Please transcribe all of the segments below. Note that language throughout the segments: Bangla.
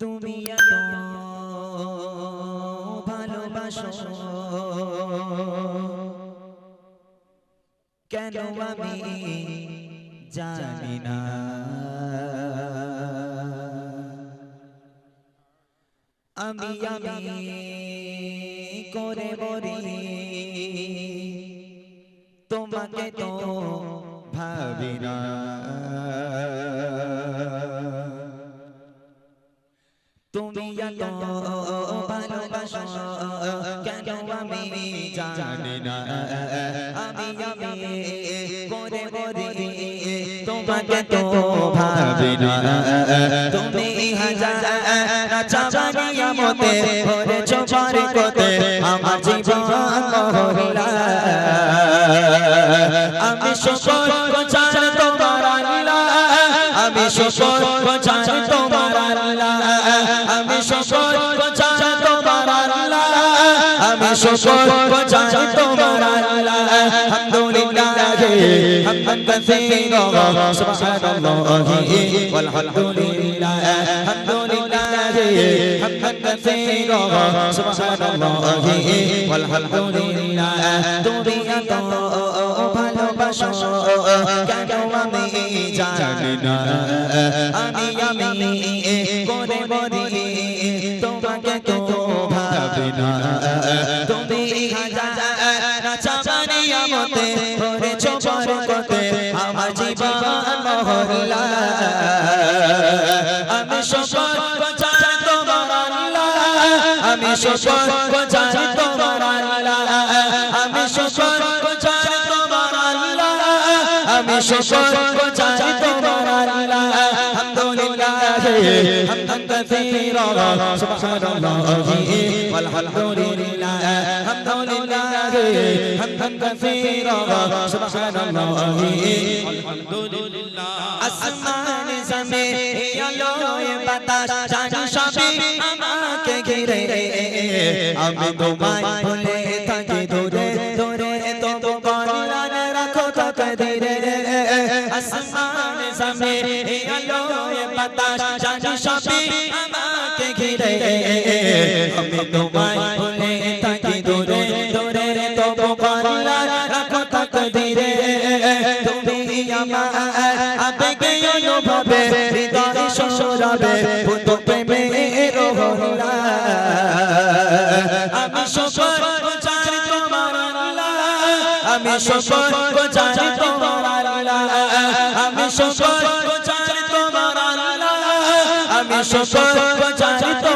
তুমি এত ভালোবাসো। কেন আমি জানি না? আমি আমি করে বলি তোমাকে তো ভাবি না। তুমি এত ভালোবাসো কেন আমি জানি না আমি আমি করে বলি তোমাকে তো ভাবি না তুমি হাজার চাবানিয়া মতে করেছ বারিকতে আমার জীবন মহলা আমি সকল চার তোমার আল্লাহ আমি সকল সকল চার তোমার আল্লাহ। আলহামদুলিল্লাহ হামদান কাসীরা। সুবহানাল্লাহি ওয়ালহামদুলিল্লাহ আলহামদুলিল্লাহ হামদান কাসীরা। সুবহানাল্লাহি ওয়ালহামদুলিল্লাহ তুমি এত ভালোবাসো কেন আমি জানি না আমি আমি করে বলি তোমাকে তো আমি সকল চাই তোমার আল্লাহ। আমি সকল চাই তোমার আল্লাহ। আমি সকল চাই তোমার আল্লাহ আলহামদুলিল্লাহ হামদান কাসীরা সুবহানাল্লাহি ওয়ালহামদুলিল্লাহ আলহামদুলিল্লাহ। হামদান কাসীরা। সুবহানাল্লাহি আসমান জমিন আলোয় বাতাস জানি সবই। আমি তোমায় ভুলে থাকি দূরে দূরে তবু কল্যাণ রাখো তকদিরে আসমান জমিন আলোয় বাতাস জানি সবই আমাকে ঘিরে। আমি তোমায় ভুলে থাকি দূরে দূরে তবু কল্যাণ রাখো তকদিরে তুমি আমার আবেগে অনুভবে, হৃদয় সরাবে সকল চাই তোমার আমি সকল চাই তোমার আমি সকল চাই তোমার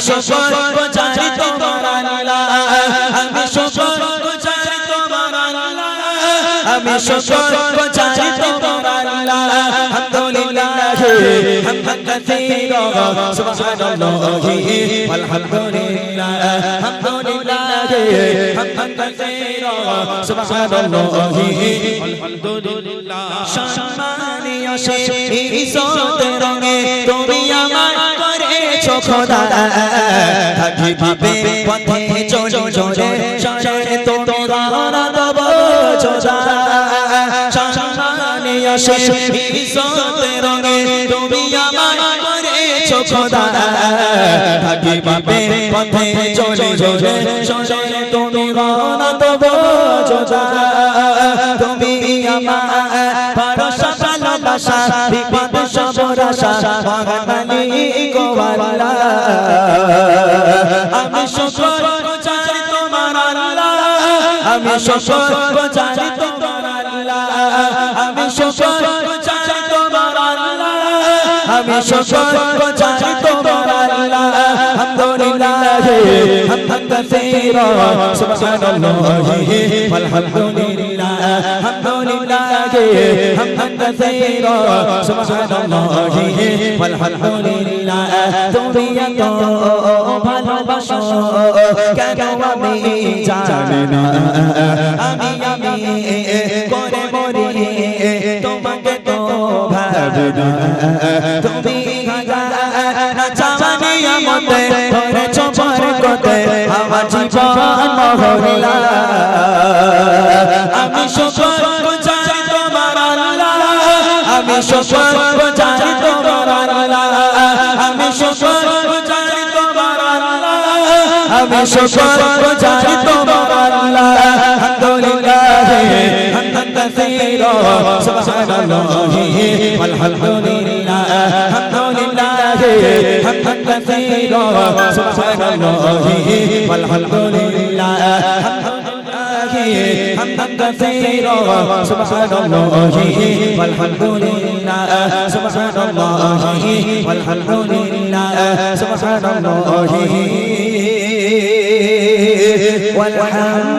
সকল চাই তোমার আল্লাহ আমি সকল চাই তোমার আল্লাহ আমি সকল চাই তোমার আল্লাহ আলহামদুলিল্লাহ হামদান কাসীরা সুবহানাল্লাহি ওয়ালহামদুলিল্লাহ আলহামদুলিল্লাহ হামদান কাসীরা সুবহানাল্লাহি আলহামদুলিল্লাহ সম্মানীয় সেই ইজ্জতের রঙে খোদা থাকি পথে চলে চলে চলে তুমি রওনা দেব চোদা সম্মানীয় সেই ইজ্জতের রঙে তুমি আমার করেছ খোদা থাকি পথে চলে চলে চলে তুমি রওনা দেব চোদা তুমি আমার তোমার আল্লাহ। আমি শোষণ জানি তোমার আল্লাহ। আমি শোষণ জানি তোমার আল্লাহ। আমি শোষণ জানি তোমার আল্লাহ। আলহামদুলিল্লাহ। হামদান কাসীরা সুবহানাল্লাহ। আলহামদুলিল্লাহ। আলহামদুলিল্লাহ। হামদান কাসীরা সুবহানাল্লাহ। আলহামদুলিল্লাহ মদিনা তুমি এত ভালোবাসো, কেন আমি জানি না? আমি আমি করে মরি, তোমাকে তো ভাবি না। তুমি জানি আমাতে ধরেছ বরকতে, আমার জীবন মহল্লা। আমি শুকর জানি তোমার আল্লাহ। আমি শুকর শুকর গুজারি তোমার আল্লাহ আলহামদুলিল্লাহ হামদান কাসীরা সুবহানাল্লাহ والحمدلله الحمدلله حمدا كثيرا سبحان الله والحمد لله حمدا كثيرا سبحان الله والحمد لله سبحان الله والحمد لله سبحان الله والحمد لله